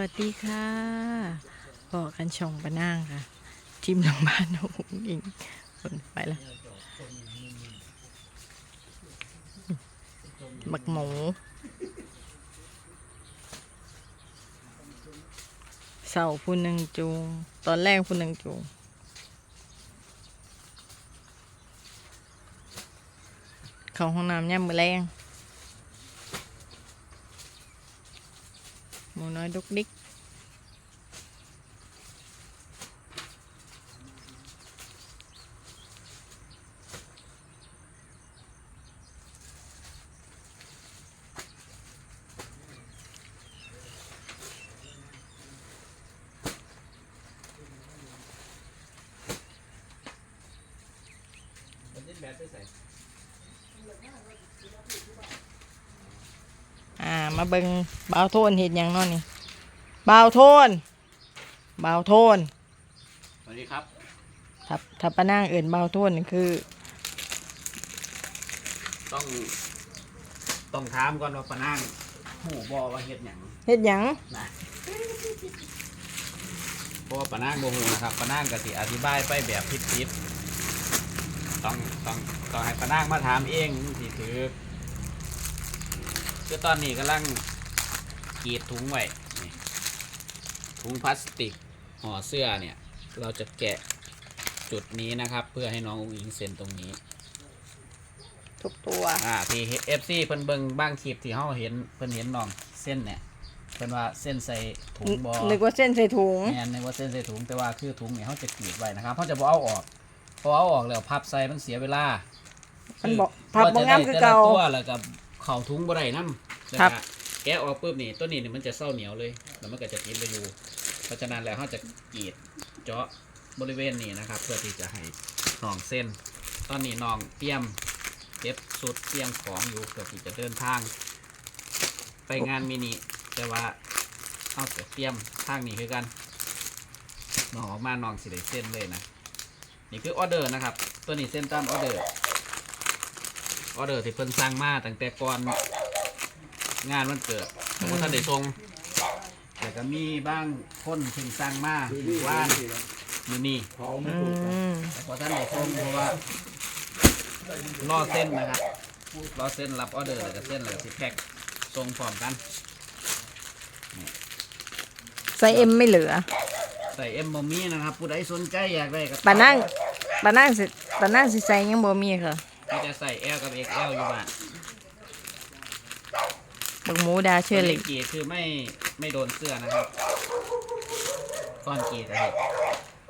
วัสดีค่ะบอกกันช่องปะนางค่ะ ทีมหลังบ้านน้องอิงคนไปแล้วบักหมูเสาผู้หนึ่งจูง ตอนแรกผู้หนึ่งจูงเขาห้องน้ำย่ำมือแรงหมูน้ อยดุกดิกอ่า มาเบิงบ่าวโทนเห็นยังเนาะนี่ บ่าวโทนบ่าวโทนสวัสดีครับถ้าถ้าปะนางเอื่นบ่าวโทนนี่คือต้องต้องถามก่อนว่าปะนางหูบอว่าเฮ็ดหยังเฮ็ดหยังนะเพราะว่าปะนางโบหูนะครับปะนางก็สิอธิบายไปแบบพิดๆต้องต้องต้องให้ปะนางมาถามเองสิถือคือตอนนี้กำลังกรีดถุงไว้นี่ ถุงพลาสติกห่อเสื้อเนี่ย เราจะแกะจุดนี้นะครับ เพื่อให้น้องอุ้งอิงเซ็นตรงนี้ ทุกตัว อ่าที่เอฟซีเพิ่นเบิ่งบ้างคลิปที่เฮาเห็นเพิ่นเห็นน้องเส้นเนี่ยเพิ่นว่าเส้นใส่ถุงบ่นึกว่าเส้นใส่ถุงแม่นนึกว่าเส้นใส่ถุงแต่ว่าคือถุงเนี่ยเฮาจะกรีดไว้นะครับเฮาจะบ่เอาออกพอเอาออกแล้วพับใส่มันเสียเวลามันบอกพับบ่งามคือเก่าจะได้แต่ละตัวแล้วก็เข้าถุงบ่ได้นำครับแกะออกปุ๊บนี่ตัวนี้นี่มันจะเศร้าเหนียวเลย แล้วมันก็จะติดไปอยู่ เพราะฉะนั้นแล้วเฮาจะกรีดเจาะบริเวณนี้นะครับ เพื่อที่จะให้น้องเส้น ตอนนี้น้องเตรียมเก็บสุดเตรียมของอยู่เพื่อที่จะเดินทาง ไปงานมินิแต่ว่าเอาเตรียมทางนี้คือกันน้องออกมาน้องสิได้เส้นเลยนะนี่คือออเดอร์นะครับ ตัวนี้เส้นตามออเดอร์ออเดอร์ที่เพิ่นสั่งมาตั้งแต่ก่อนงานวันเกิดแต่ว่าท่านได้ส่ง ก็มีบ้างคนเพิ่งสั่งมาว่านอยู่นี่อืมแต่พอท่านได้ส่งเพราะว่ารอเส้นนะครับรอเส้นรับออเดอร์แล้วก็เส้นแล้วก็สิแพ็คส่งพร้อมกันใส่เอ็มไม่เหลือใส่เอ็มบมี่นะครับผู้ใดสนใจอยากได้ก็ปะนั่งปะนั่งสิปะนั่งสิใส่ยังบ่มีค่ะก็จะใส่ L กับ XL อยู่บ้านบักหมูดาเชื่อเลยกรีดคือไม่ ไม่โดนเสื้อนะครับก้อนกรีดนะครับ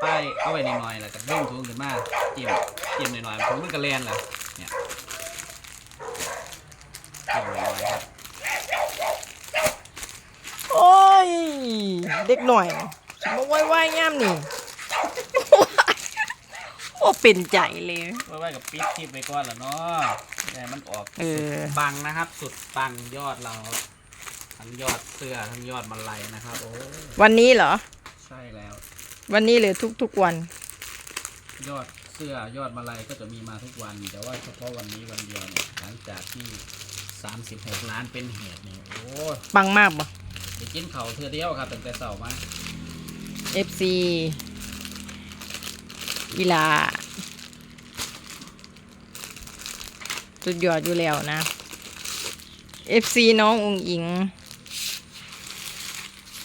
ป้ายเอาไว้หน่อยๆแล้วก็ดึงถุงขึ้นมาจิ้มจิ้มหน่อยๆถุงมันกระแลนแหละเนี่ยจิ้มหน่อยๆครับโอ้ย เด็กหน่อยสมมติว่ายๆย่ามนี่ โอ้เป็นใจเลย ไว้ไว้กับปิดคลิปไปก่อนละเนาะแต่มันออกเอสุอดปังนะครับ สุดปังยอดเรา ทั้งยอดเสื้อทั้งยอดมาลัยนะครับโอ้วันนี้เหรอ ใช่แล้ว วันนี้หรือทุกๆวัน ยอดเสื้อยอดมาลัยก็จะมีมาทุกวัน แต่ว่าเฉพาะวันนี้วันเดียวเนี่ยหลังจากที่ 36 ล้านเป็นเหตุนี่โอ้ยปังมากปะ ไปกินเขาวเทือเดียวครับตั้งแต่เสาร์มา FC อีลาสุดยอดอยู่แล้วนะ FC น้ององอิง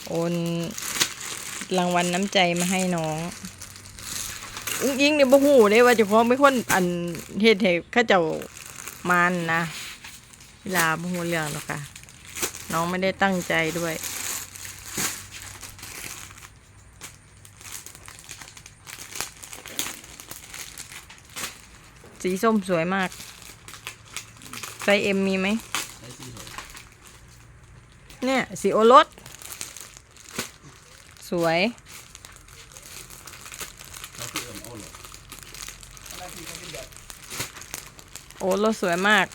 โอนรางวัลน้ำใจมาให้น้องอุ้งอิงเนี่ยบ่ฮู้เด้ว่าเจ้าของเป็นคนอันเฮ็ดให้เขาเจ้ามานนะเวลาบ่ฮู้เรื่องหรอกค่ะ น้องไม่ได้ตั้งใจด้วยสีส้มสวยมาก ไซส์เอ็มมีไหม เนี่ย สีโอรส สวยแล้วคือเอิมโอ้โหโอรสสวยมาก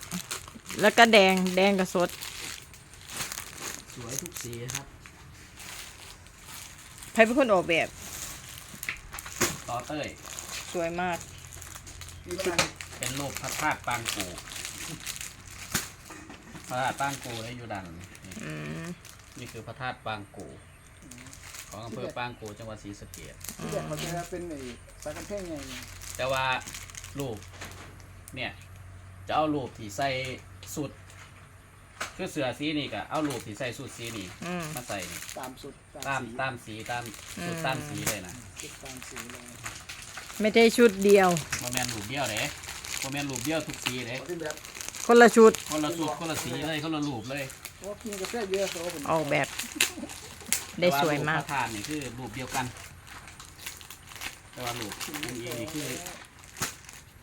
แล้วก็แดงแดงกับสด สวยทุกสีครับใครเป็นคนออกแบบ ต่อเต้ย สวยมาก เป็นรูปพระธาตุปางกูพระธาตุปางกูได้อยู่ดันนี่อืมนี่คือพระธาตุปางกู ของอำเภอปางกูจังหวัดศรีสะเกษที่แรกเขาจะเป็นไอ้สายกำแพงไงแต่ว่ารูปเนี่ย จะเอารูปที่ใส่สุดคือเสือสีนี่ก็เอารูปที่ใส่สุดสีนี่อืม มาใส่นี่ตามสุดตามสีตามสีตามสุดอืม ตามสีเลยนะจุดตามสีเลยไม่ใช่ชุดเดียว โมแมนรูปเดียวเด้โมแมนรูปเดียวทุกสีเด้ที่แบบคนละชุดคนละสูตรคนละสีเลยคนละรูปเลยเพราะกินกาแฟเยอะเขาผมออกแบบ ได้สวยมาก แต่รูปพระธาตุนี่คือรูปเดียวกัน แต่ว่ารูปอันนี้นี่คือ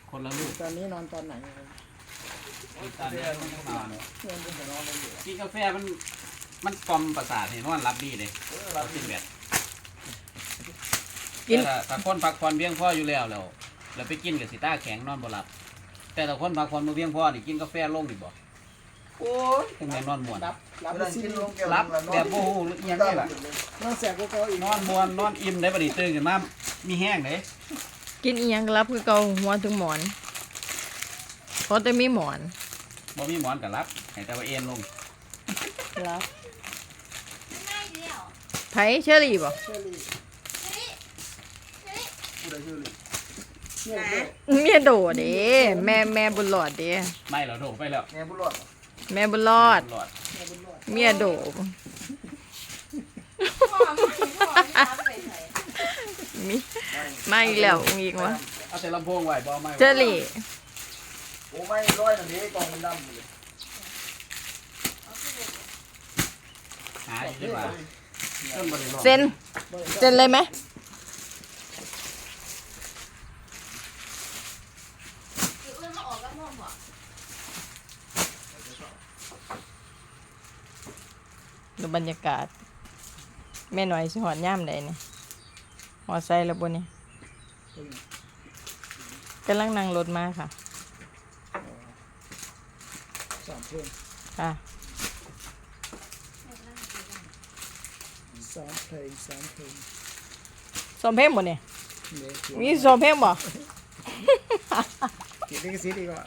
คนละรูปตอนนี้นอนตอนไหนครับตอนนี้ต้องนอนเพื่อนเป็นแต่นอนกันอยู่กินกาแฟมันมันกล่อมประสาทเห็นว่ารับดีเลยเรากินแบบกิน แต่ถ้าคนพักผ่อนเพียงพออยู่แล้วแล้วแล้วไปกินกับสิต้าแข็งนอนบ่หลับแต่ถ้าคนพักผ่อนบ่เพียงพอนี่กินกาแฟลงดิบ่ โอ้ยถึงแม่นนอนม่วนรับรับไปซิลงรับแบบโอ้โหอีหยังได้ล่ะนอนแสบกว่าเก่าอีกนอนม่วนนอนอิ่มได้บ่ไดนี้ตื่นขึ้นมามีแห้งเด้กินอีหยังก็รับคือเกาหัวถึงหมอนเพราะแต่มีหมอนบ่มีหมอนก็รับให้แต่ว่าเอ็นลงรับไผเชอรี่บ่เชอรี่ผู้ใดเชอรี่เนี่ยเมียโดดเด้แม่แม่บุญหลอดเด้ไม่เราโดดไปแล้วแง่บุญรอด แม่บุญรอดหลอดแง่บุญรอด เมียโดดมีมาอีกแล้วมีอีกวะเอาแต่ลำโพงไว้บ่ไม่ไว้เชอรี่โอ้ไม่ร้อยหนึ่งนี้กองมันดำเลยหาอยู่ดีกว่าจนบ่ได้ลองเซ็นเซ็นเลยไหม ดูบรรยากาศ แม่หน่อยสิหอดย่ามใดนี่หอดใส่แล้วบนนี่กำลังนั่งรถมาค่ะสามเพลงค่ะสามเพลงสามเพลงซ้อมเพลงบ่เนี่ยเนี่ยมีซ้อมเพลงบ่เขียนลิขสิทธิ์ดีกว่า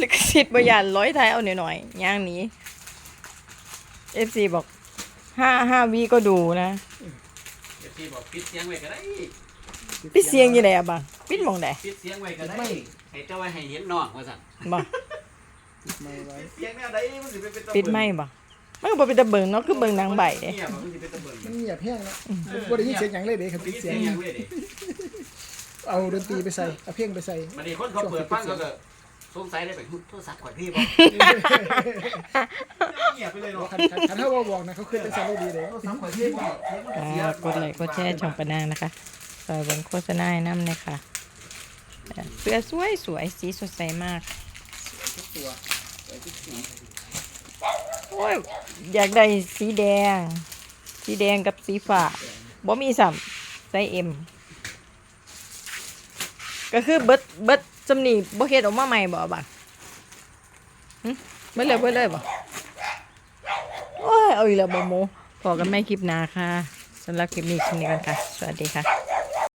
ลิขสิทธิ์บยานร้อยไทยเอาหน่อยๆย่าง หนี้ FC บอกห้าห้าวีก็ดูนะเดี๋ยวพี่บอกปิดเสียงไว้ก็ได้ปิดเสียงอยี่ไหนอะบังปิดหมองใดปิดเสียงไว้ก็ได้ให้เจ้าไว้ให้เห็นน้องว่าซั่นบ่ไม่ไว้เสียงแนวใดมันสิเป็นเป็นตะปิดไม่บ่มันก็บ่เป็นตะเบิงเนาะคือเบิงนางใบเด้ เนี่ยมันสิเป็นตะเบิ่งมันเงียบแห้งแล้วบ่ได้ยินเสียงอย่างเลยเด็กครับปิปิดดเสีเสียยงงยังเว้ยดิเอาดนตรีไปใส่เอาเพลงไปใส่บัดนี้คนเขาเปิดฟังเขาก็ สงสัยได้ไปโทรศัพท์ข่อยพี่บ่เงียบไปเลยเนาะคันถ้าว่าบอกนะเขาขึ้นเป็นสายดีเลยโทรศัพท์ข่อยพี่บ่อ่ากดไลค์กดแชร์ช่องปะนางนะคะซอยบิ่งโฆษณาให้นำเลยค่ะเสื้อสวยสวยสีสดใสมาก โอ้ยอยากได้สีแดง สีแดงกับสีฟ้าบ่มีสัมไซเอ็ม ก็คือเบิดเบิด จำนี่บ่เฮ็ดออกมาใหม่บ่บัดหึเบิ่เลยเบิดเลยบ่โอ้ยเอาอีกแล้วบ่โมพอกันไม่คลิปหน้าค่ะสำหรับคลิปนี้คลิปนี้กันค่ะ สวัสดีค่ะ